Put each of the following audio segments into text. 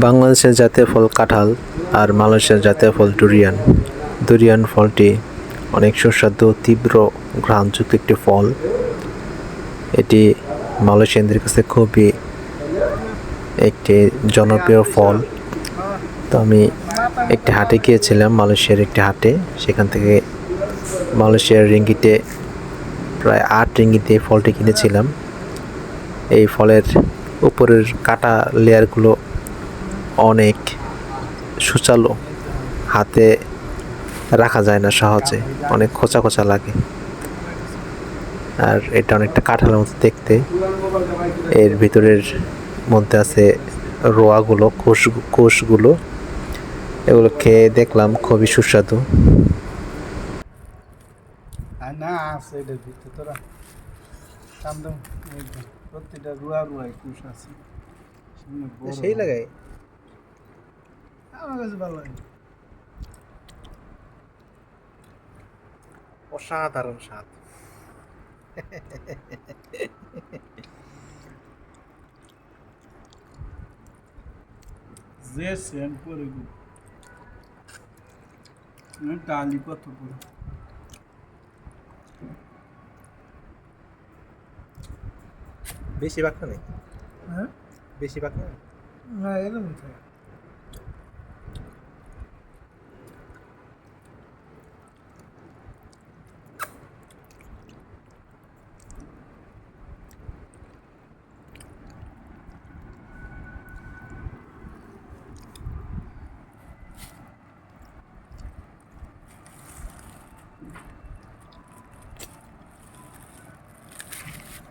বাংলাদেশের জাতীয় ফল কাঁঠাল আর মালয়েশিয়ার জাতীয় ফল ডুরিয়ান ডুরিয়ান ফলটি অনেক সুস্বাদু, তীব্র ঘ্রাণযুক্ত একটি ফল। এটি মালয়েশিয়ানদের কাছে খুবই একটি জনপ্রিয় ফল। তো আমি একটি হাটে গিয়েছিলাম, মালয়েশিয়ার একটি হাটে। সেখান থেকে মালয়েশিয়ার রিঙ্গিতে প্রায় আট রিঙ্গিতে ফলটি কিনেছিলাম। এই ফলের উপরের কাটা লেয়ারগুলো অনেক সুচালো হাতে রাখা যায় না সহজে অনেক খোঁচা খোঁচা লাগে। আর এটা অনেকটা কাঁঠালের মতো দেখতে। এর ভিতরের মধ্যে আছে রোয়াগুলো কোষ কোষগুলো। এগুলো খেয়ে দেখলাম খুবই সুস্বাদু। না আছে এটার ভিতরে তোরা কান্দম এই যে, প্রতিটা রুয়া রুয়াই কুশ আছে। সেই লাগাই। আমার কাছে ভালো লাগে অসাধারণ স্বাদ। যে সেন্ট পরে গো। ডালি কত পুরো বেশি বাঁকা নেই হ্যাঁ? বেশি বাঁকা নেই না এরকম থাকে এই ভিতরে আছে এটা। হুম, এরম দে না, এরম না। আনতে না, না। না আমি খেতে আর নাই, এসে না রস হয়, আর নাই, আর নাই। যে ভিতর নাই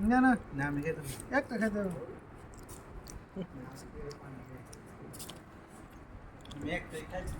না, না, না আমি খেতে একটা খেতে। আমি একটাই খাইছি।